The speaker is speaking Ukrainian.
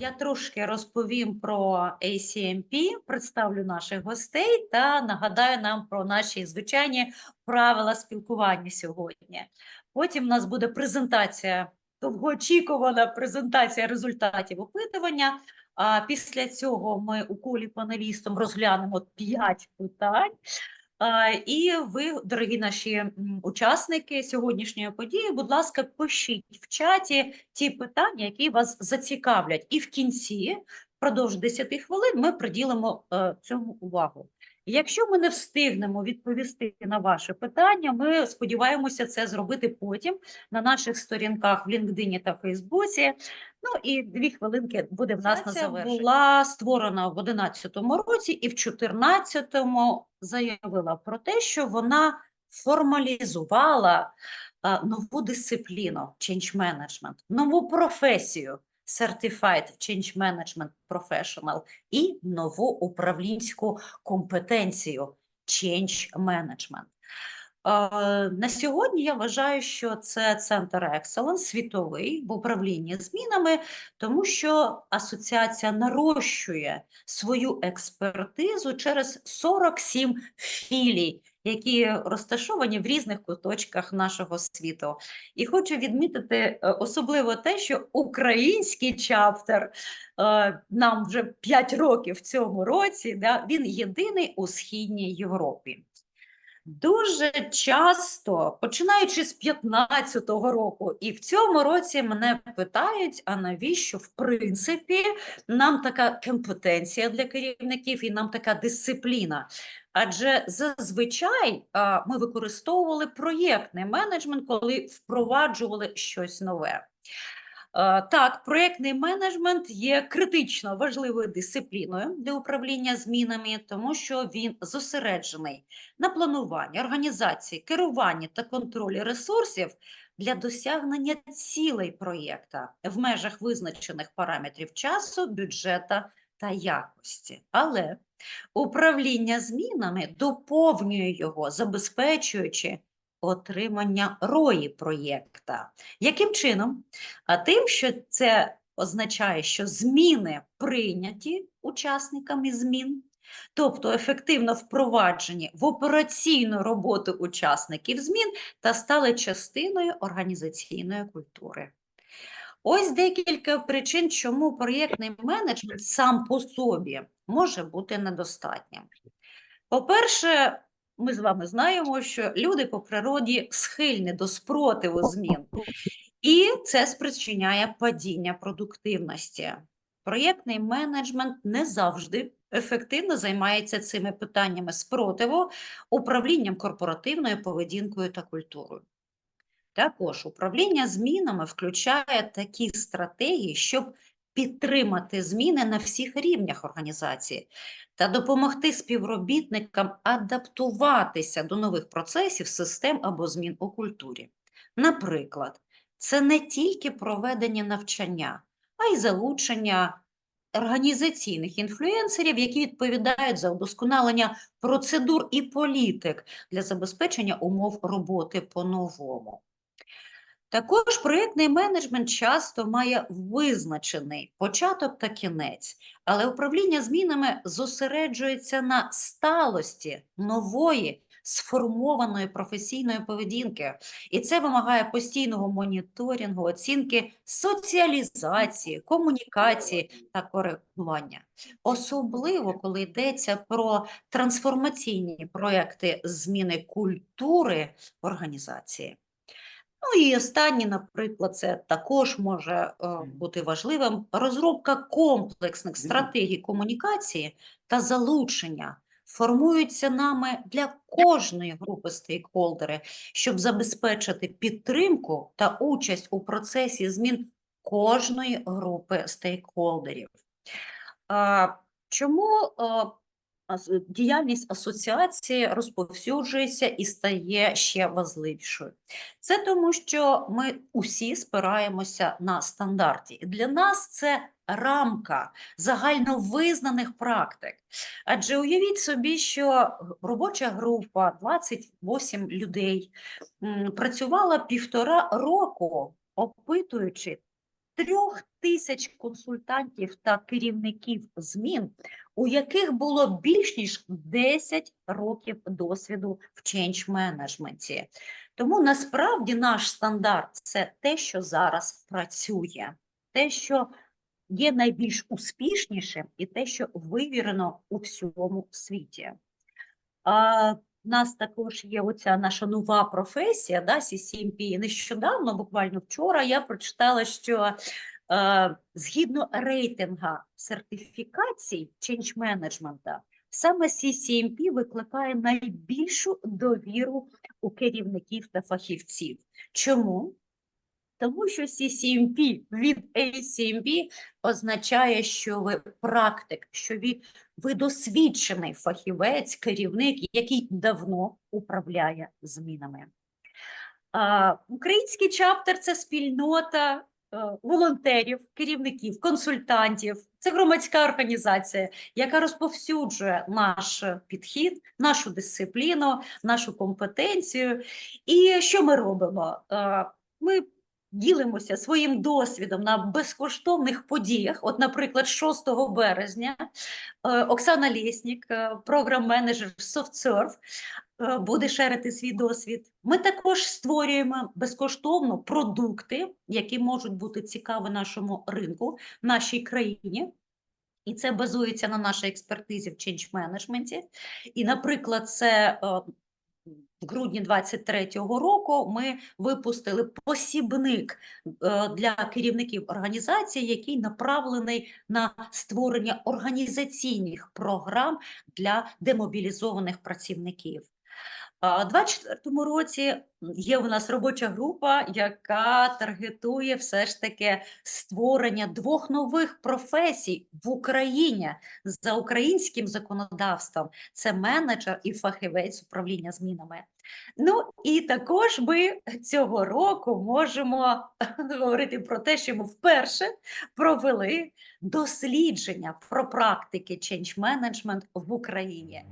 я трошки розповім про ACMP, представлю наших гостей та нагадаю нам про наші звичайні правила спілкування сьогодні. Потім у нас буде презентація, довгоочікувана презентація результатів опитування. А після цього ми у колі панелістам розглянемо 5 питань. І ви, дорогі наші учасники сьогоднішньої події, будь ласка, пишіть в чаті ті питання, які вас зацікавлять. І в кінці, впродовж 10 хвилин, ми приділимо е, цьому увагу. Якщо ми не встигнемо відповісти на ваше питання, ми сподіваємося це зробити потім на наших сторінках в LinkedIn та Фейсбуці. Ну і дві хвилинки буде в нас на завершення. Була створена в 11 році і в 14-му заявила про те, що вона формалізувала нову дисципліну Change Management, нову професію Certified Change Management Professional і нову управлінську компетенцію Change Management. Е, На сьогодні я вважаю, що це центр Excellence світовий в управлінні змінами, тому що асоціація нарощує свою експертизу через 47 філій, які розташовані в різних куточках нашого світу. І хочу відмітити е, особливо те, що український чаптер е, нам вже 5 років в цьому році, да, він єдиний у Східній Європі. Дуже часто, починаючи з 15-го року, і в цьому році мене питають, а навіщо в принципі нам така компетенція для керівників і нам така дисципліна? Адже зазвичай ми використовували проєктний менеджмент, коли впроваджували щось нове. Так, проєктний менеджмент є критично важливою дисципліною для управління змінами, тому що він зосереджений на плануванні, організації, керуванні та контролі ресурсів для досягнення цілей проєкта в межах визначених параметрів часу, бюджета та якості. Але управління змінами доповнює його, забезпечуючи отримання рої проєкта. Яким чином? А тим, що це означає, що зміни прийняті учасниками змін, тобто ефективно впроваджені в операційну роботу учасників змін та стали частиною організаційної культури. Ось декілька причин, чому проєктний менеджмент сам по собі може бути недостатнім. По-перше, ми з вами знаємо, що люди по природі схильні до спротиву змін, і це спричиняє падіння продуктивності. Проєктний менеджмент не завжди ефективно займається цими питаннями спротиву, управлінням корпоративною поведінкою та культурою. Також управління змінами включає такі стратегії, щоб підтримати зміни на всіх рівнях організації та допомогти співробітникам адаптуватися до нових процесів, систем або змін у культурі. Наприклад, це не тільки проведення навчання, а й залучення організаційних інфлюенсерів, які відповідають за удосконалення процедур і політик для забезпечення умов роботи по-новому. Також проєктний менеджмент часто має визначений початок та кінець, але управління змінами зосереджується на сталості нової сформованої професійної поведінки, і це вимагає постійного моніторингу, оцінки соціалізації, комунікації та коригування. Особливо, коли йдеться про трансформаційні проекти зміни культури організації. Ну і останнє, наприклад, це також може е, бути важливим. Розробка комплексних стратегій комунікації та залучення формуються нами для кожної групи стейкхолдери, щоб забезпечити підтримку та участь у процесі змін кожної групи стейкхолдерів. Чому е, діяльність асоціації розповсюджується і стає ще важливішою? Це тому, що ми усі спираємося на стандарті. І для нас це рамка загальновизнаних практик. Адже уявіть собі, що робоча група 28 людей працювала півтора року, опитуючи трьох тисяч консультантів та керівників змін, у яких було більш ніж 10 років досвіду в change менеджменті. Тому насправді наш стандарт це те, що зараз працює, те, що є найбільш успішнішим, і те, що вивірено у всьому світі. У нас також є оця наша нова професія, да, CCMP. Нещодавно, буквально вчора, я прочитала, що е, згідно рейтинга сертифікацій change менеджмента, саме CCMP викликає найбільшу довіру у керівників та фахівців. Чому? Тому що CCMP від ACMP означає, що ви практик, що ви, ви досвідчений фахівець, керівник, який давно управляє змінами. А, Український чаптер це спільнота е, волонтерів, керівників, консультантів. Це громадська організація, яка розповсюджує наш підхід, нашу дисципліну, нашу компетенцію. І що ми робимо? Е, Ми ділимося своїм досвідом на безкоштовних подіях. От, наприклад, 6 березня е, Оксана Лєснік, е, програм-менеджер SoftServe, е, буде шерити свій досвід. Ми також створюємо безкоштовно продукти, які можуть бути цікаві нашому ринку, нашій країні. І це базується на нашій експертизі в change менеджменті. І, наприклад, це в грудні 23-го року ми випустили посібник е, для керівників організації, який направлений на створення організаційних програм для демобілізованих працівників. А У 24-му році є у нас робоча група, яка таргетує все ж таки створення двох нових професій в Україні за українським законодавством. Це менеджер і фахівець управління змінами. Ну і також ми цього року можемо говорити про те, що ми вперше провели дослідження про практики change management в Україні.